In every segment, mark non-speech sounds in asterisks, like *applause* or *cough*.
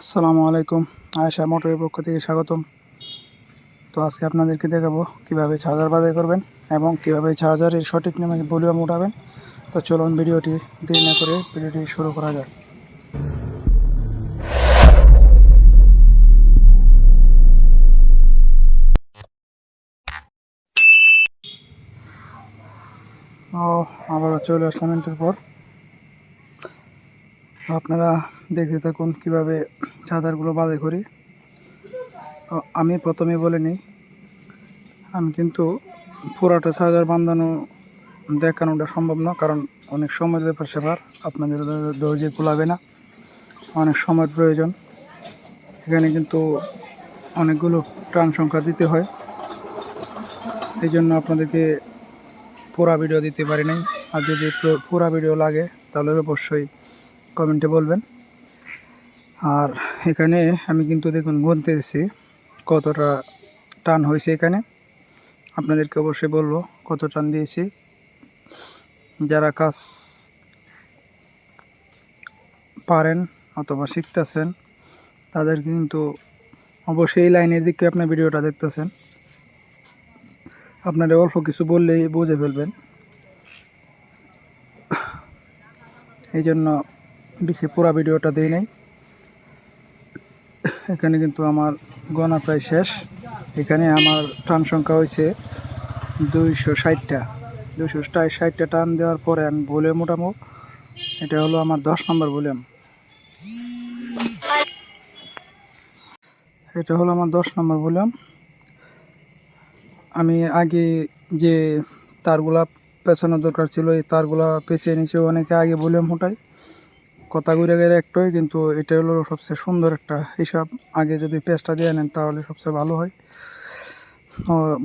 আসসালামু আলাইকুম। আয়েশা মোটরের পক্ষ থেকে স্বাগতম। তো আজকে আপনাদেরকে দেখাবো কীভাবে চার্জার বাজার করবেন এবং কীভাবে চার্জারের সঠিক নামে ভলিউম উঠাবেন। তো চলুন ভিডিওটি দেরি না করে ভিডিওটি শুরু করা যাক। ও, আবারও চলে আসলাম পর। আপনারা দেখতে থাকুন কীভাবে চার্জারগুলো বাজে করি আমি প্রথমে বলে নিই, আমি কিন্তু পুরাটা চার্জার বাঁধানো দেখানোটা সম্ভব না, কারণ অনেক সময় ব্যাপার সেবার আপনাদের দরজে কুলাবে না, অনেক সময়ের প্রয়োজন। এখানে কিন্তু অনেকগুলো টান সংখ্যা দিতে হয়। এই জন্য আপনাদেরকে পুরা ভিডিও দিতে পারি নাই। আর যদি পুরা ভিডিও লাগে, তাহলে অবশ্যই কমেন্টে বলবেন। আর এখানে আমি কিন্তু দেখুন গুনতেছি, কতটা টান হয়েছে এখানে। আপনাদেরকে অবশ্যই বলব কত টান দিয়েছি। যারা কাজ পারেন অথবা শিখতেছেন তাদের কিন্তু অবশ্যই এই লাইনের দিকে আপনার ভিডিওটা দেখতেছেন। আপনারা অল্প কিছু বললেই বুঝে ফেলবেন। এই জন্য বেশি পুরা ভিডিওটা দিই নাই। এখানে কিন্তু আমার গণা প্রায় শেষ। এখানে আমার টান সংখ্যা হয়েছে দুইশো ষাটটা। দুইশো ষাটটা টান দেওয়ার পরে আমি ভলিউম উঠাবো। এটা হলো আমার দশ নম্বর ভলিউম। এটা হলো আমার দশ নম্বর ভলিউম। আমি আগে যে তারগুলা পেছানোর দরকার ছিল, এই তারগুলা পেঁচিয়ে নিয়েছি অনেকে আগে ভলিউম ওঠাই কথা ঘুরে গেলে একটাই, কিন্তু এটা হলো সবচেয়ে সুন্দর একটা হিসাব। আগে যদি পেস্টটা দিয়ে নেন, তাহলে সবচেয়ে ভালো হয়।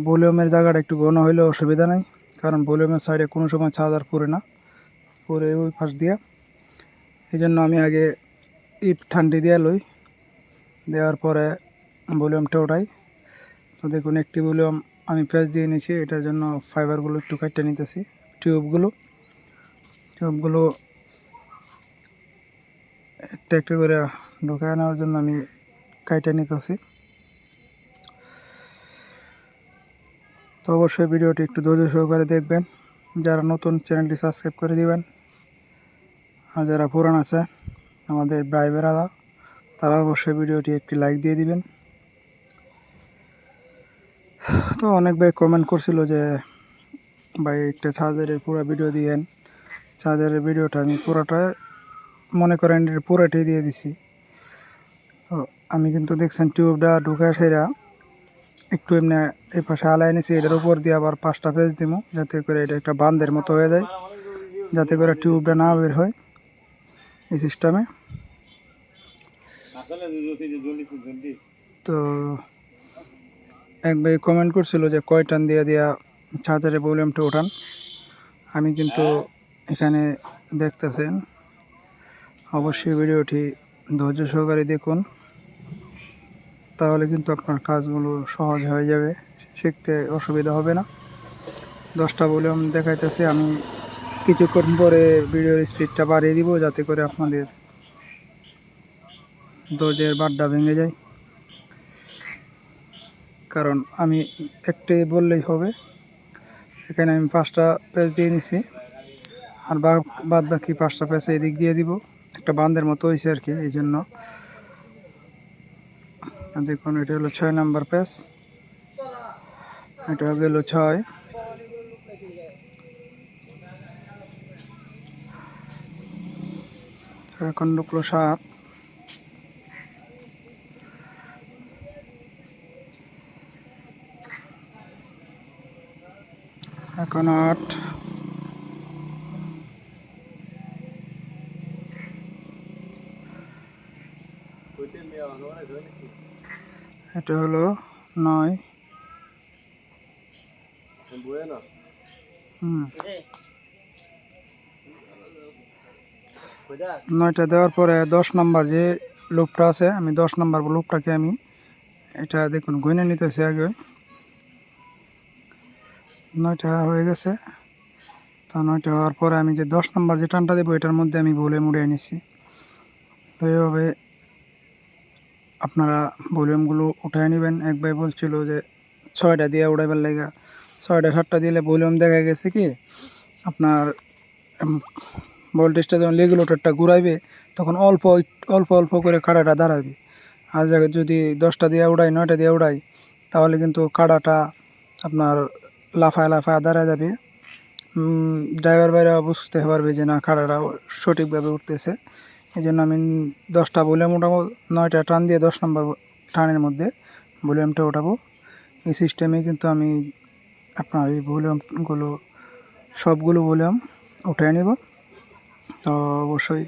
ভলিউমের জায়গাটা একটু ঘন হইলে অসুবিধা নাই, কারণ ভলিউমের সাইডে কোনো সময় চার্জার পড়ে না। পরে ওই পাশ দিয়ে। এই জন্য আমি আগে ইপ ঠান্ডি দিয়ে লই। দেওয়ার পরে ভলিউমটা ওঠাই। তো দেখুন, একটি ভলিউম আমি পেঁচ দিয়ে নিয়েছি, এটার জন্য ফাইবারগুলো একটু কাটতে নিতেছি। টিউবগুলো টিউবগুলো একটা একটা করে ঢোকায় নেওয়ার জন্য আমি কাইটে নিতেছি। তো অবশ্যই ভিডিওটি একটু ধৈর্য সহকারে দেখবেন, যারা নতুন চ্যানেলটি সাবস্ক্রাইব করে দিবেন, আর যারা পুরান আছে, আমাদের ব্রাইবেরা তারা অবশ্যই ভিডিওটি একটি লাইক দিয়ে দিবেন। তো অনেক ভাই কমেন্ট করছিল যে, ভাই একটা চার্জারের পুরো ভিডিও দিয়েন। চার্জারের ভিডিওটা আমি পুরোটা মনে করেন পুরোটাই দিয়ে দিছি। আমি কিন্তু দেখছেন টিউবটা ঢুকে সেরা, একটু এমনি এই পাশে আলাই নিছি, এটার উপর দিয়ে আবার পাঁচটা পেজ দিব যাতে করে এটা একটা বান্ধের মতো হয়ে যায়, যাতে করে টিউবটা না বের হয় এই সিস্টেমে। তো এক ভাই কমেন্ট করছিল যে কয় টান দিয়ে দেওয়া চার্জারে ভলিউমটা ওঠান। আমি কিন্তু এখানে দেখতেছেন। অবশ্যই ভিডিওটি ধৈর্য সহকারে দেখুন। তাহলে কিন্তু আপনার কাজগুলো সহজ হয়ে যাবে, শিখতে অসুবিধা হবে না। দশটা ভলিউম দেখাইতেছি, আমি কিছুক্ষণ পরে ভিডিওর স্পিডটা বাড়িয়ে দিব, যাতে করে আপনাদের দরজের বাড্ডা ভেঙে যায়। কারণ আমি একটাই বললেই হবে, এখানে আমি পাঁচটা পেজ দিয়ে নিছি, আর বাদ বাকি পাঁচটা পেজ এদিক দিয়ে দিব। একটা বান্ধের মতো হয়েছে আর কি এই জন্য দেখুন, এটা হলো ছয় নাম্বার পেজ এটা গেল ছয়। এখন ঢুকলো সাত। এখন আট। এটা হলো নয়। হুম। নয়টা দেওয়ার পরে দশ নাম্বার যে লুপটা আছে আমি দশ নাম্বার লুপটাকে আমি এটা দেখুন গুনে নিতেছি আগে। নয়টা হয়ে গেছে। তো নয়টা হওয়ার পরে আমি যে দশ নাম্বার যে টানটা দেবো এটার মধ্যে আমি ভুলে মুড়ে নিছি। তো এইভাবে আপনারা ভলিউমগুলো উঠায় নেবেন। এক ভাই বলছিল যে ছয়টা দিয়ে উড়াইবার লাগা। ছয়টা, সাতটা দিলে ভলিউম দেখা গেছে কি, আপনার ভোল্টেজটা যখন রেগুলেটরটা ঘুরাইবে, তখন অল্প অল্প অল্প করে কাড়াটা দাঁড়াবে। আর যদি দশটা দিয়ে উড়াই, নয়টা দিয়ে উড়াই, তাহলে কিন্তু কাড়াটা আপনার লাফায় লাফায় দাঁড়ায় যাবে। ড্রাইভার বাইরা বুঝতে পারবে যে না, কাড়াটা সঠিকভাবে উঠতেছে। এই জন্য আমি দশটা ভলিউম উঠাবো, নয়টা টান দিয়ে দশ নম্বর টানের মধ্যে ভলিউমটা উঠাবো। এই সিস্টেমে কিন্তু আমি আপনার এই ভলিউমগুলো, সবগুলো ভলিউম উঠিয়ে নেব। তো অবশ্যই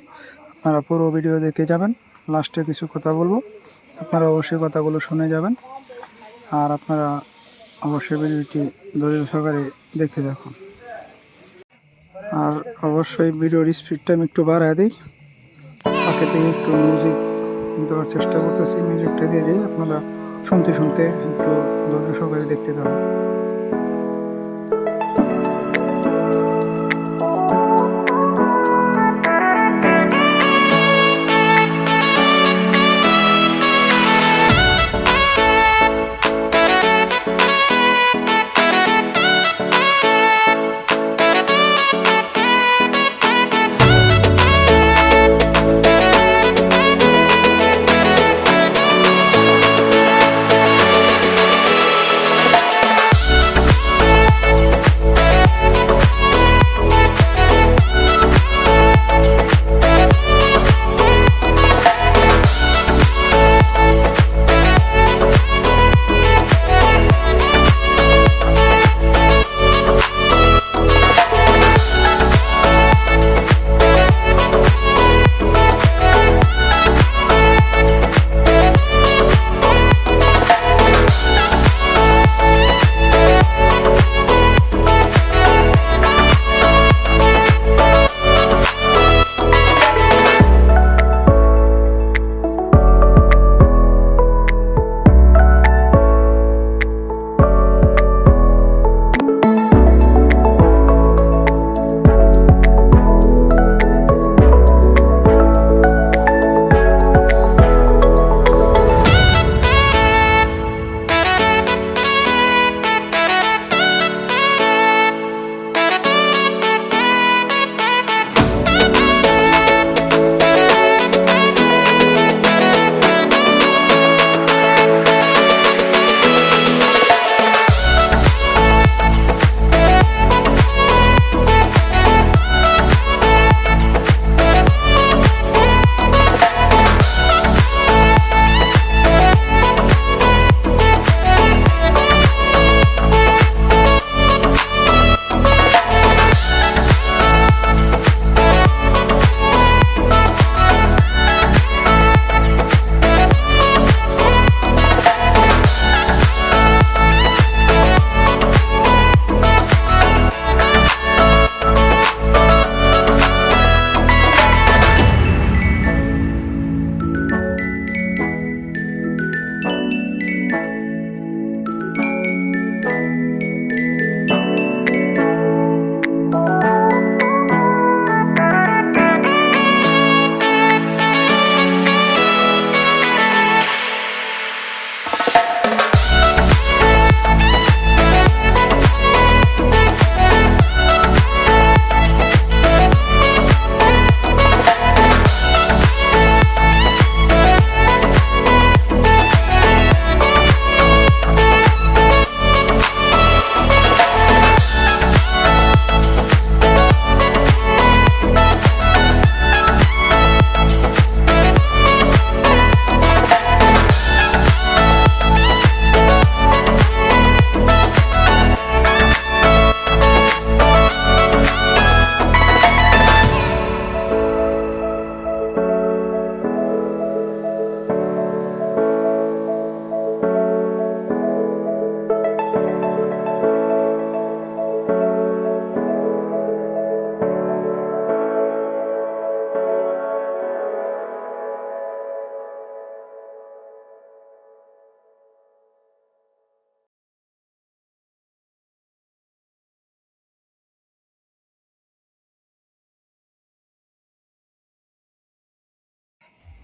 আপনারা পুরো ভিডিও দেখে যাবেন, লাস্টে কিছু কথা বলব। আপনারা অবশ্যই কথাগুলো শুনে যাবেন। আর আপনারা অবশ্যই ভিডিওটি ধৈর্য সহকারে দেখতে থাকুন। আর অবশ্যই ভিডিওর স্পিডটা আমি একটু বাড়ায় দিই। থেকে একটু মিউজিক দেওয়ার চেষ্টা করতেছি। মিউজিকটা দিয়ে দিয়ে আপনারা শুনতে শুনতে একটু ধৈর্য সহকারে দেখতে থাকুন।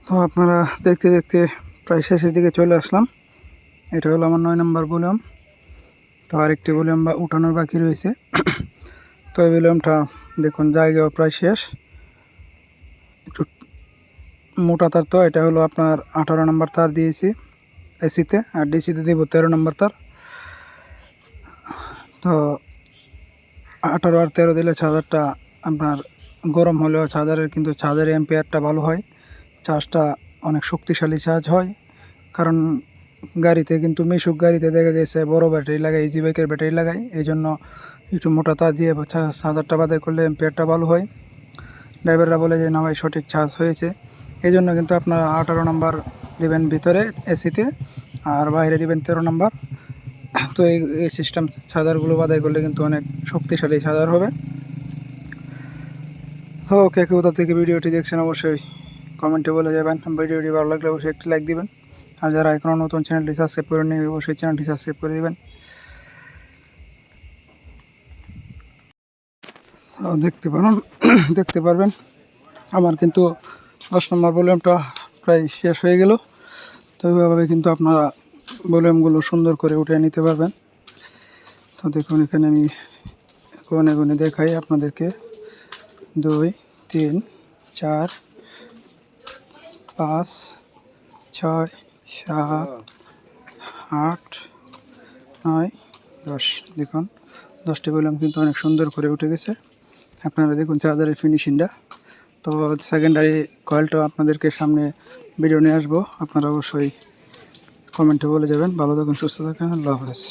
তো আপনারা দেখতে দেখতে প্রায় শেষের দিকে চলে আসলাম। এটা হলো আমার নয় নম্বর ভলিউম। তো আরেকটি ভলিউম বা উঠানোর বাকি রয়েছে। *coughs* তো এই ভলিউমটা দেখুন, জায়গাও প্রায় শেষ। একটু মোটা তার তো, এটা হলো আপনার আঠারো নম্বর তার দিয়েছি এসিতে, আর ডিসিতে দিব তেরো নম্বর তার। তো আঠারো আর তেরো দিলে চার্জারটা আপনার গরম হলেও চার্জারের কিন্তু চার্জারের এম্পিয়ারটা ভালো হয়। চার্জটা অনেক শক্তিশালী চার্জ হয়। কারণ গাড়িতে কিন্তু মিশুক গাড়িতে দেখা গেছে বড় ব্যাটারি লাগাই ইজি বাইকের ব্যাটারি লাগাই এই জন্য একটু মোটা তার দিয়ে চার্জারটা বাদে করলে এম্পিয়ারটা ভালো হয়। ড্রাইভাররা বলে যে, না ভাই, সঠিক চার্জ হয়েছে। এই জন্য কিন্তু আপনারা আঠারো নাম্বার দেবেন ভিতরে এসিতে, আর বাইরে দেবেন তেরো নাম্বার। তো এই এই সিস্টেম চার্জারগুলো বাদাই করলে কিন্তু অনেক শক্তিশালী চার্জার হবে। তো কে কে কোথা থেকে ভিডিওটি দেখছেন অবশ্যই কমেন্টে বলে যাবেন। ভিডিওটি ভালো লাগলে অবশ্যই একটি লাইক দিবেন। আর যারা এখনও নতুন চ্যানেলটি সাবস্ক্রাইব করে নেবে অবশ্যই চ্যানেলটি সাবস্ক্রাইব করে দেবেন। দেখতে পারেন, *clears throat* দেখতে পারবেন। আমার কিন্তু দশ নম্বর ভলিউমটা প্রায় শেষ হয়ে গেল। তো এইভাবে কিন্তু আপনারা ভলিউমগুলো সুন্দর করে উঠে নিতে পারবেন। তো দেখুন, এখানে আমি গুনে গুনে দেখাই আপনাদেরকে। দুই, তিন, চার পাঁচ, ছয়, সাত, আট, নয়, দশ। দেখুন, দশটি ভলিউম কিন্তু অনেক সুন্দর করে উঠে গেছে। আপনারা দেখুন চার্জারের ফিনিশিংটা তো সেকেন্ডারি কয়েলটা আপনাদেরকে সামনে ভিডিও নিয়ে আসব। আপনারা অবশ্যই কমেন্টে বলে যাবেন। ভালো থাকুন, সুস্থ থাকেন। আল্লাহ হাফেজ।